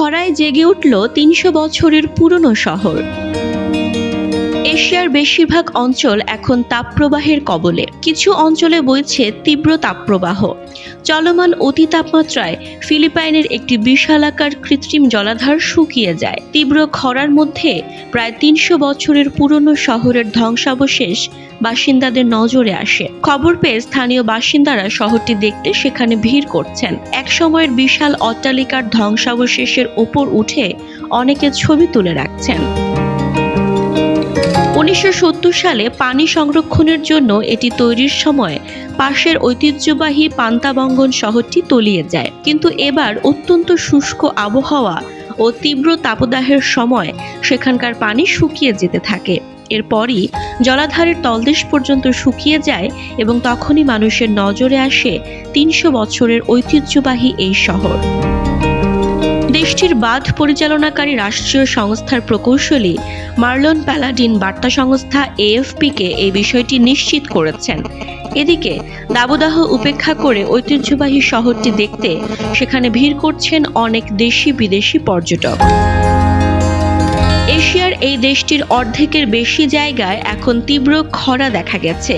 খরায় জেগে উঠল তিনশো বছরের পুরনো শহর। এশিয়ার বেশিরভাগ অঞ্চল এখন তাপপ্রবাহের কবলে। কিছু অঞ্চলে বইছে তীব্র তাপপ্রবাহ। চলমান অতি তাপমাত্রায় ফিলিপাইনের একটি বিশালাকার কৃত্রিম জলাধার শুকিয়ে যায়। তীব্র খরার মধ্যে প্রায় তিনশো বছরের পুরনো শহরের ধ্বংসাবশেষ বাসিন্দাদের নজরে আসে। খবর পেয়ে স্থানীয় বাসিন্দারা শহরটি দেখতে সেখানে ভিড় করছেন। এক সময়ের বিশাল অট্টালিকার ধ্বংসাবশেষের ওপর উঠে অনেকে ছবি তুলে রাখছেন। উনিশশো সত্তর সালে পানি সংরক্ষণের জন্য এটি তৈরির সময় পাশের ঐতিহ্যবাহী পান্তাবঙ্গন শহরটি তলিয়ে যায়। কিন্তু এবার অত্যন্ত শুষ্ক আবহাওয়া ও তীব্র তাপদাহের সময় সেখানকার পানি শুকিয়ে যেতে থাকে। এরপরই জলাধারের তলদেশ পর্যন্ত শুকিয়ে যায় এবং তখনই মানুষের নজরে আসে তিনশো বছরের ঐতিহ্যবাহী এই শহর। দেশটির বাঁধ পরিচালনাকারী রাষ্ট্রীয় সংস্থার প্রকৌশলী মার্লন প্যালাডিন বার্তা সংস্থা এএফপিকে এই বিষয়টি নিশ্চিত করেছেন। এদিকে, দাবদাহ উপেক্ষা করে ঐতিহ্যবাহী শহরটি দেখতে সেখানে ভিড় করছেন অনেক দেশি বিদেশি পর্যটক। এশিয়ার এই দেশটির অর্ধেকের বেশি জায়গায় এখন তীব্র খরা দেখা গেছে।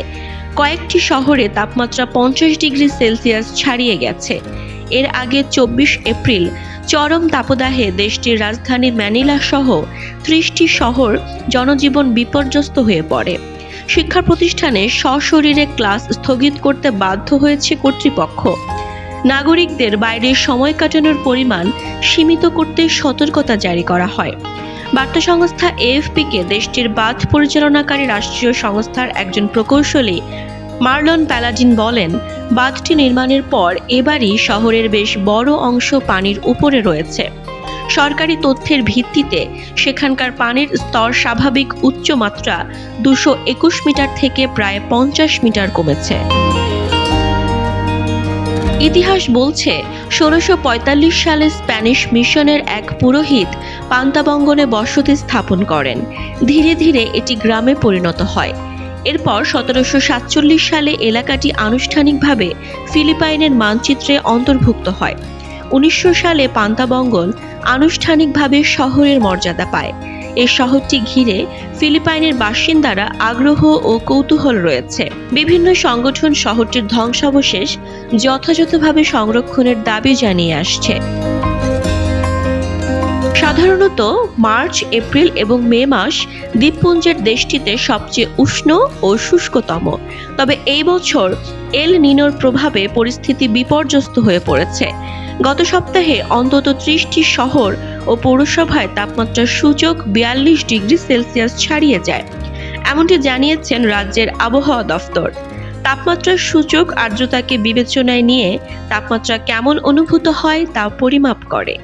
কয়েকটি শহরে তাপমাত্রা পঞ্চাশ ডিগ্রি সেলসিয়াস ছাড়িয়ে গেছে। এর আগে চব্বিশ এপ্রিল চরম তাপদাহে দেশটির রাজধানী ম্যানিলা সহ ত্রিশটি শহর জনজীবন বিপর্যস্ত হয়ে পড়ে। শিক্ষা প্রতিষ্ঠানে সশরীরে ক্লাস স্থগিত করতে বাধ্য হয়েছে কর্তৃপক্ষ। নাগরিকদের বাইরে সময় কাটানোর পরিমাণ সীমিত করতে সতর্কতা জারি করা হয়। বার্তা সংস্থা এএফপিকে দেশটির বাঁধ পরিচালনাকারী রাষ্ট্রীয় সংস্থার একজন প্রকৌশলী মার্লন প্যালাডিন বলেন, বাঁধটি নির্মাণের পর এবারই শহরের বেশ বড় অংশ পানির উপরে রয়েছে। সরকারি তথ্যের ভিত্তিতে সেখানকার পানির স্তর স্বাভাবিক উচ্চমাত্রা দুশো একুশ মিটার থেকে প্রায় পঞ্চাশ মিটার কমেছে। ইতিহাস বলছে ষোলোশো পঁয়তাল্লিশ সালে স্প্যানিশ মিশনের এক পুরোহিত পান্তাবঙ্গনে বসতি স্থাপন করেন। ধীরে ধীরে এটি গ্রামে পরিণত হয়। এরপর সতেরোশো সাতচল্লিশ সালে এলাকাটি আনুষ্ঠানিকভাবে ফিলিপাইনের মানচিত্রে অন্তর্ভুক্ত হয়। উনিশশো সালে পান্তাবঙ্গন আনুষ্ঠানিকভাবে শহরের মর্যাদা পায়। এই শহরটি ঘিরে ফিলিপাইনের বাসিন্দারা আগ্রহ ও কৌতূহল রয়েছে। বিভিন্ন সংগঠন শহরটির ধ্বংসাবশেষ যথাযথভাবে সংরক্ষণের দাবি জানিয়ে আসছে। সাধারণত মার্চ, এপ্রিল এবং মে মাস দ্বীপপুঞ্জের দেশটিতে সবচেয়ে উষ্ণ ও শুষ্কতম। তবে এই বছর এল নিনোর প্রভাবে পরিস্থিতি বিপর্যস্ত হয়ে পড়েছে। গত সপ্তাহে অন্তত ত্রিশটি শহর ও পৌরসভায় তাপমাত্রার সূচক বিয়াল্লিশ ডিগ্রি সেলসিয়াস ছাড়িয়ে যায়। এমনটি জানিয়েছেন রাজ্যের আবহাওয়া দফতর। তাপমাত্রার সূচক আর্দ্রতাকে বিবেচনায় নিয়ে তাপমাত্রা কেমন অনুভূত হয় তা পরিমাপ করে।